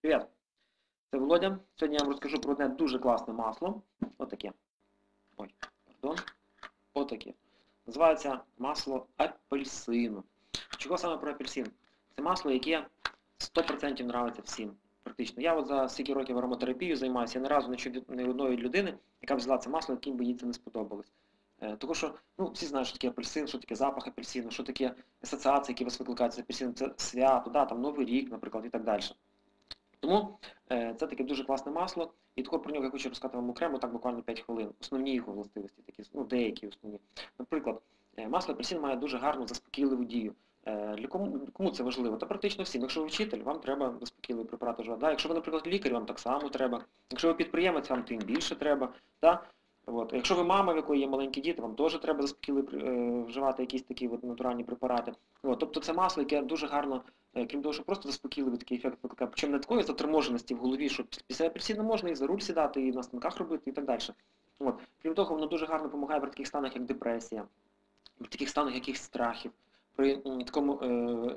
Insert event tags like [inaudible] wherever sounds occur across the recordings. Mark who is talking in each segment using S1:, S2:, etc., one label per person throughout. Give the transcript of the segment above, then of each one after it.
S1: Привіт! Це Володя. Сьогодні я вам розкажу про одне дуже класне масло. Отаке. Ой, пардон. Отаке. Називається масло апельсину. Чого саме про апельсин? Це масло, яке 100% нравиться всім. Практично. Я от за стільки років ароматерапією займаюся, я ні разу не чув ні одної людини, яка взяла це масло, яким би їй це не сподобалось. Е, Тому що ну, всі знають, що таке апельсин, що таке запах апельсину, що таке асоціації, які вас викликають з апельсином, це свято, да, там Новий рік, наприклад, і так далі. Тому е, це таке дуже класне масло, і такого про нього я хочу розказати вам окремо, так буквально 5 хвилин. Основні його властивості, такі, ну, деякі основні. Наприклад, е, масло апельсин має дуже гарну заспокійливу дію. Е, для кому, кому це важливо? Та практично всім. Якщо ви вчитель, вам треба заспокійливий препарат вживати. Да? Якщо ви, наприклад, лікар, вам так само треба. Якщо ви підприємець, вам тим більше треба. Да? От. Якщо ви мама, в якої є маленькі діти, вам теж треба заспокійливо вживати якісь такі от, натуральні препарати. От. Тобто це масло, яке дуже гарно, крім того, що просто заспокійливий такий ефект викликає, причому не такої заторможеності в голові, що після апельсина можна і за руль сідати, і на станках робити, і так далі. От. Крім того, воно дуже гарно допомагає при таких станах, як депресія, при таких станах якихось страхів, при такому е,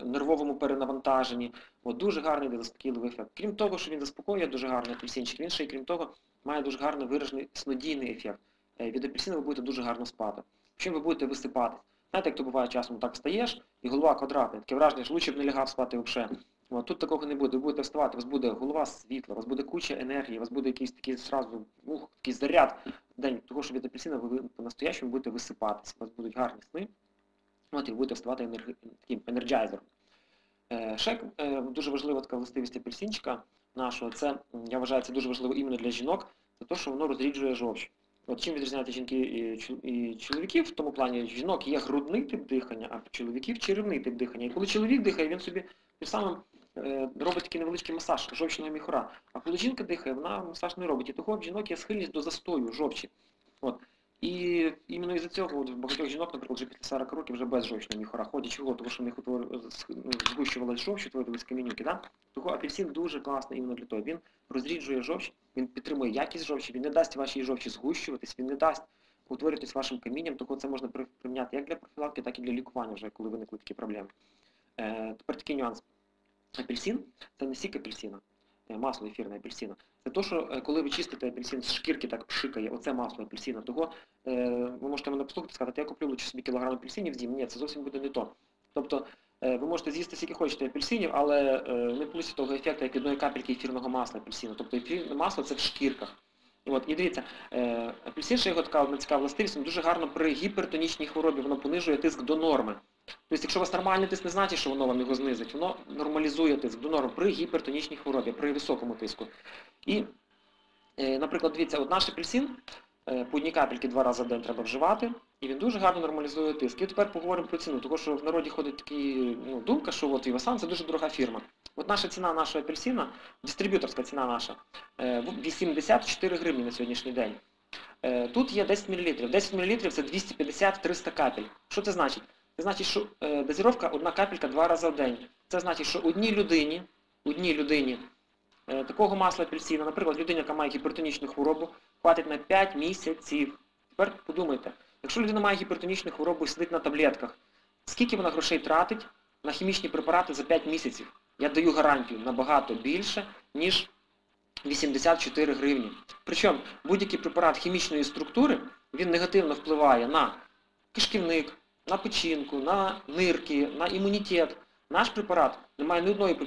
S1: нервовому перенавантаженні. От, дуже гарний заспокійливий ефект. Крім того, що він заспокоює дуже гарний апельсинчик, він ще й крім того має дуже гарно виражений снодійний ефект. Е, від апельсина ви будете дуже гарно спати. Чим ви будете висипатись? Знаєте, як то буває часом, так встаєш, і голова квадратна, таке враження, що лучше б не лягав спати взагалі. От, тут такого не буде. Ви будете вставати, у вас буде голова світла, у вас буде куча енергії, у вас буде якийсь такий сразу, ух, такий заряд день, того, що від апельсина ви по-настоящему будете висипатись, у вас будуть гарні сни. От, і будете вставати енерги... таким енерджайзером. Е, ще е, дуже важлива така властивість апельсинчика нашого, це, я вважаю, це дуже важливо іменно для жінок, це те, що воно розріджує жовч. От чим відрізняються жінки і чоловіків, в тому плані жінок є грудний тип дихання, а чоловіків черевний тип дихання. І коли чоловік дихає, він собі тим самим е, робить такий невеличкий масаж жовчного міхура. А коли жінка дихає, вона масаж не робить. І того в жінок є схильність до застою жовчі. От. І іменно із-за цього в багатьох жінок, наприклад, вже після 40 років вже без жовчного міхура. Ходять чого, тому що в них згущувалась жовч, утворились камінюки. Да? Того апельсин дуже класний іменно для того. Він розріджує жовч, він підтримує якість жовчі, він не дасть вашій жовчі згущуватись, він не дасть утворюватись вашим камінням, того це можна при- приміняти як для профілактики, так і для лікування, вже коли виникли такі проблеми. Е, тепер такий нюанс. Апельсин це не сік апельсина, масло ефірне апельсина. Це то, що е, коли ви чистите апельсин з шкірки, так пшикає, оце масло апельсина. Того е, ви можете мене послухати і сказати, я куплю лучше собі кілограм апельсинів з'їм. Ні, це зовсім буде не то. Тобто е, ви можете з'їсти скільки хочете апельсинів, але е, не получите того ефекту, як одної капельки ефірного масла апельсину. Тобто ефірне масло це в шкірках. От, і дивіться, е, апельсин, ще його така одна цікава властивість, він дуже гарно при гіпертонічній хворобі, воно понижує тиск до норми. Тобто, якщо у вас нормальний тиск, не значить, що воно вам його знизить, воно нормалізує тиск до норми при гіпертонічній хворобі, при високому тиску. І, е, наприклад, дивіться, от наш апельсин, е, по одній капельки два рази в день треба вживати, і він дуже гарно нормалізує тиск. І тепер поговоримо про ціну, тому що в народі ходить такі, ну, думка, що от Вівасан це дуже дорога фірма. От наша ціна нашого апельсина, дистриб'юторська ціна наша, е, 84 гривні на сьогоднішній день. Е, Тут є 10 мл. 10 мл це 250-300 капель. Що це значить? Це значить, що е, дозіровка одна капелька два рази в день. Це значить, що одній людині, одній людині е, такого масла апельсина, наприклад, людина, яка має гіпертонічну хворобу, хватить на 5 місяців. Тепер подумайте, якщо людина має гіпертонічну хворобу і сидить на таблетках, скільки вона грошей тратить на хімічні препарати за 5 місяців? Я даю гарантію набагато більше, ніж 84 гривні. Причому будь-який препарат хімічної структури, він негативно впливає на кишківник, на печінку, на нирки, на імунітет. Наш препарат не має ні одної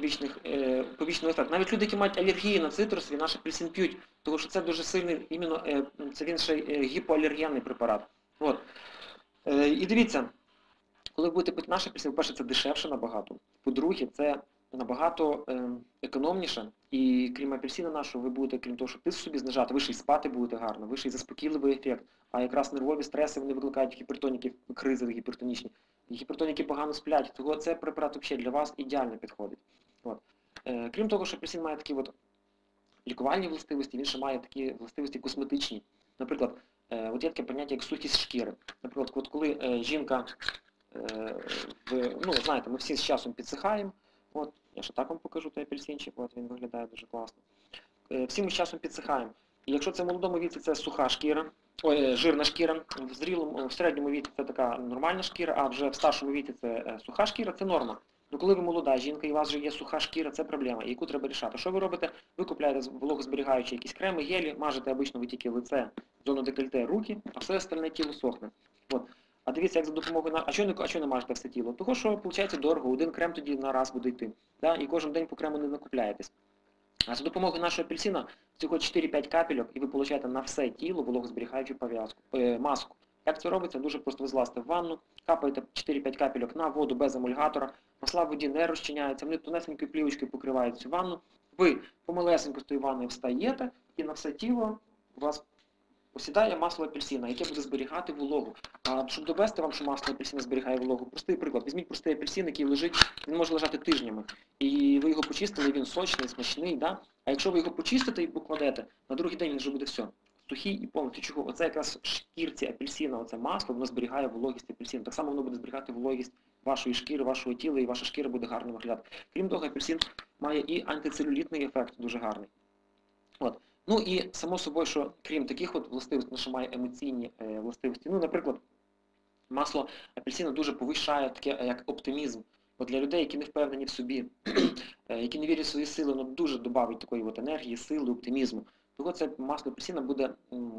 S1: е, побічного ефекту. Навіть люди, які мають алергії на цитрусові, наш апельсин п'ють, тому що це дуже сильний, іменно, е, це він ще е, гіпоалергенний препарат. От. І дивіться, коли ви будете пити наш апельсин, по-перше, це дешевше набагато. По-друге, це набагато е, економніше. І крім апельсина нашого, ви будете, крім того, що тиск собі знижати, ви ще й спати будете гарно, ви ще й заспокійливий ефект. А якраз нервові стреси вони викликають гіпертоніків, кризи гіпертонічні. Гіпертоніки погано сплять, того це препарат взагалі для вас ідеально підходить. От. Е, крім того, що апельсин має такі от лікувальні властивості, він ще має такі властивості косметичні. Наприклад, е, от є таке поняття як сухість шкіри. Наприклад, от коли е, жінка, е, в, ну, знаєте, ми всі з часом підсихаємо, от, я ще так вам покажу той апельсинчик, от він виглядає дуже класно. Е, всі ми з часом підсихаємо. І якщо це в молодому віці, це суха шкіра, ой, е, жирна шкіра, в зрілому, в середньому віці це така нормальна шкіра, а вже в старшому віці це е, суха шкіра, це норма. Ну коли ви молода жінка і у вас вже є суха шкіра, це проблема, яку треба рішати. Що ви робите? Ви купляєте вологозберігаючі якісь креми, гелі, мажете обично ви тільки лице, зону декольте, руки, а все остальне тіло сохне. От. А дивіться, як за допомогою на. А що не а що не мажете все тіло? Того, що виходить дорого, один крем тоді на раз буде йти. Да? І кожен день по крему не накупляєтесь. А за допомогою нашого апельсина всього 4-5 капельок, і ви получаєте на все тіло вологозберігаючу пов'язку, е, маску. Як це робиться? Дуже просто ви злазите в ванну, капаєте 4-5 капельок на воду без емульгатора, масла в воді не розчиняються, вони тонесенькою плівочкою покривають цю ванну. Ви помалесенько з тої ванни встаєте, і на все тіло у вас осідає масло апельсина, яке буде зберігати вологу. А щоб довести вам, що масло апельсина зберігає вологу, простий приклад. Візьміть простий апельсин, який лежить, він може лежати тижнями. І ви його почистили, він сочний, смачний, да? А якщо ви його почистите і покладете, на другий день він вже буде все. Сухий і повністю чого. Оце якраз шкірці апельсина, оце масло, воно зберігає вологість апельсину. Так само воно буде зберігати вологість вашої шкіри, вашого тіла, і ваша шкіра буде гарно виглядати. Крім того, апельсин має і антицелюлітний ефект дуже гарний. От. Ну і само собою, що крім таких от властивостей, що має емоційні е, властивості, ну, наприклад, масло апельсина дуже повищає таке е, як оптимізм. От для людей, які не впевнені в собі, [clears throat] е, які не вірять в свої сили, воно дуже додавить такої от енергії, сили, оптимізму. Того це масло апельсина буде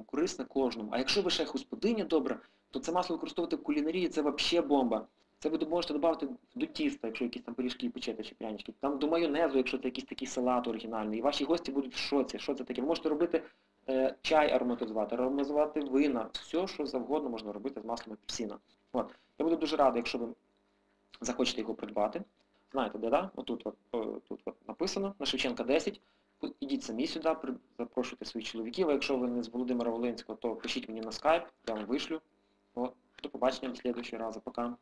S1: корисне кожному. А якщо ви ще господиня добра, то це масло використовувати в кулінарії, це взагалі бомба. Це ви можете додати до тіста, якщо якісь там пиріжки печете чи прянички. Там до майонезу, якщо це якийсь такий салат оригінальний. І ваші гості будуть в шоці. Що це таке? Ви можете робити е, чай ароматизувати, ароматизувати вина, все, що завгодно можна робити з маслом апельсина. От. Я буду дуже радий, якщо ви захочете його придбати. Знаєте, де, да? Отут от, тут от написано, на Шевченка 10. Ідіть самі сюди, запрошуйте своїх чоловіків, а якщо ви не з Володимира Волинського, то пишіть мені на скайп, я вам вишлю. От. До побачення до слідчого разу. Пока.